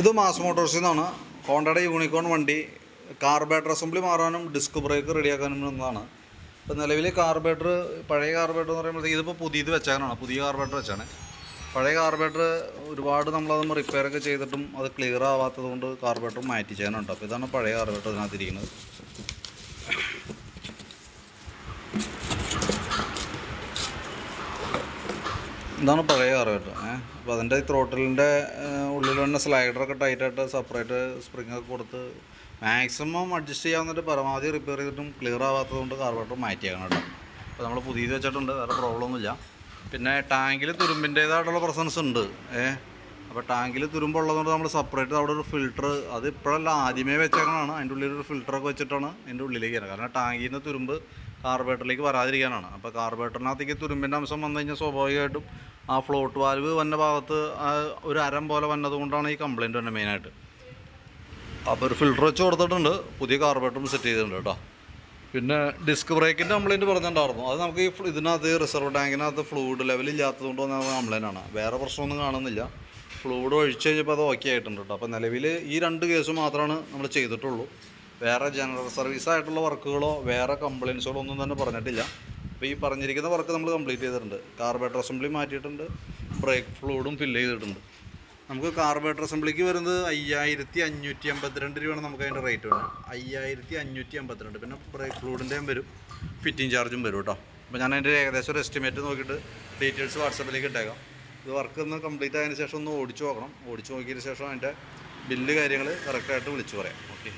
ഇത് മാസ് മോട്ടോഴ്സിൽ നിന്നാണ്. ഹോണ്ടയുടെ യൂണിക്കോൺ വണ്ടി കാർബേറ്റർ അസംബ്ലി മാറാനും ഡിസ്ക് ബ്രേക്ക് റെഡിയാക്കാനും എന്നതാണ് ഇപ്പോൾ നിലവിൽ കാർബേറ്റർ പഴയ കാർബേറ്റർ എന്ന് പറയുമ്പോഴത്തേക്ക് ഇതിപ്പോൾ പുതിയത് വെച്ചാനാണ്. പുതിയ കാർബേറ്റർ വെച്ചാണ്. പഴയ കാർബേറ്റർ ഒരുപാട് നമ്മളത് റിപ്പയറൊക്കെ ചെയ്തിട്ടും അത് ക്ലിയർ ആവാത്തത് കൊണ്ട് കാർബേറ്റർ മാറ്റി ചെയ്യാനുണ്ട് അപ്പോൾ ഇതാണ് പഴയ കാർബേറ്റർ ഇതിനകത്ത് ഇതാണ് പഴയ കാർബേറ്റർ ഏഹ് അപ്പോൾ അതിന്റെ ത്രോട്ടിലിന്റെ ഉള്ളിൽ തന്നെ സ്ലൈഡറൊക്കെ ടൈറ്റായിട്ട് സെപ്പറേറ്റ് സ്പ്രിങ് ഒക്കെ കൊടുത്ത് മാക്സിമം അഡ്ജസ്റ്റ് ചെയ്യാവുന്നിട്ട് പരമാവധി റിപ്പയർ ചെയ്തിട്ടും ക്ലിയർ ആവാത്തത് കൊണ്ട് കാർബേറ്റർ മാറ്റിയേക്കണം കേട്ടോ. അപ്പോൾ നമ്മൾ പുതിയത് വെച്ചിട്ടുണ്ട് വേറെ പ്രോബ്ലം ഒന്നുമില്ല. പിന്നെ ടാങ്കിൽ തുരുമ്പിന്റേതായിട്ടുള്ള പ്രസൻസ് ഉണ്ട്. ഏഹ് അപ്പോൾ ടാങ്കിൽ തുരുമ്പുള്ളതുകൊണ്ട് നമ്മൾ സെപ്പറേറ്റ് അവിടെ ഒരു ഫിൽറ്റർ അത് ഇപ്പോഴല്ല ആദ്യമേ വെച്ചേക്കണതാണ്. അതിന്റെ ഉള്ളിൽ ഒരു ഫിൽറ്ററൊക്കെ വെച്ചിട്ടാണ് അതിന്റെ ഉള്ളിലേക്ക് വരുന്നത് കാരണം ടാങ്കിൽ നിന്ന് തുരുമ്പ് കാർബേറ്ററിലേക്ക് വരാതിരിക്കാനാണ്. അപ്പോൾ കാർബേറ്ററിനകത്തേക്ക് തുരുമ്പിന്റെ അംശം വന്നു കഴിഞ്ഞാൽ സ്വാഭാവികമായിട്ടും ആ ഫ്ലോട്ട് വാൽവ് വന്ന ഭാഗത്ത് ഒരു അരം പോലെ വന്നതുകൊണ്ടാണ് ഈ കംപ്ലയിന്റ് തന്നെ മെയിനായിട്ട് അപ്പോൾ ഒരു ഫിൽറ്റർ വെച്ച് കൊടുത്തിട്ടുണ്ട്. പുതിയ കാർബേറ്ററും സെറ്റ് ചെയ്തിട്ടുണ്ട് കേട്ടോ. പിന്നെ ഡിസ്ക് ബ്രേക്കിന്റെ കംപ്ലയിന്റ് പറഞ്ഞിട്ടുണ്ടായിരുന്നു. അത് നമുക്ക് ഈ ഇതിനകത്ത് റിസർവ് ടാങ്കിനകത്ത് ഫ്ലൂയിഡ് ലെവൽ ഇല്ലാത്തതുകൊണ്ട് വന്ന കംപ്ലയിന്റ് ആണ്. വേറെ പ്രശ്നമൊന്നും കാണുന്നില്ല. ഫ്ലൂയിഡ് ഒഴിച്ച് കഴിഞ്ഞപ്പോൾ അത് ഓക്കെ ആയിട്ടുണ്ട് കേട്ടോ. അപ്പോൾ നിലവിൽ ഈ രണ്ട് കേസ് മാത്രമാണ് നമ്മൾ ചെയ്തിട്ടുള്ളൂ. വേറെ ജനറൽ സർവീസ് ആയിട്ടുള്ള വർക്കുകളോ വേറെ കംപ്ലയിൻസുകളോ ഒന്നും തന്നെ പറഞ്ഞിട്ടില്ല. അപ്പോൾ ഈ പറഞ്ഞിരിക്കുന്ന വർക്ക് നമ്മൾ കംപ്ലീറ്റ് ചെയ്തിട്ടുണ്ട്. കാർബേറ്റർ അസംബ്ലി മാറ്റിയിട്ടുണ്ട്. ബ്രേക്ക് ഫ്ലൂഡും ഫില്ല് ചെയ്തിട്ടുണ്ട്. നമുക്ക് കാർബേറ്റർ അസംബ്ലിക്ക് വരുന്നത് അയ്യായിരത്തി അഞ്ഞൂറ്റി അമ്പത്തിരണ്ട് രൂപയാണ് നമുക്ക് അതിന്റെ റേറ്റ് വരുന്നത്. അയ്യായിരത്തി അഞ്ഞൂറ്റി അമ്പത്തിരണ്ട് പിന്നെ ബ്രേക്ക് ഫ്ലൂഡിന്റെയും വരും. ഫിറ്റിംഗ് ചാർജും വരും കേട്ടോ. അപ്പോൾ ഞാൻ അതിന്റെ ഏകദേശം ഒരു എസ്റ്റിമേറ്റ് നോക്കിയിട്ട് ഡീറ്റെയിൽസ് വാട്സപ്പിലേക്ക് ഇട്ടേക്കാം. ഇത് വർക്ക് ഒന്ന് കംപ്ലീറ്റ് ആയതിനു ശേഷം ഒന്ന് ഓടിച്ചു നോക്കണം. ഓടിച്ചു നോക്കിയതിന് ശേഷം അതിന്റെ ബില്ല് കാര്യങ്ങൾ കറക്റ്റായിട്ട് വിളിച്ചു പറയാം. ഓക്കെ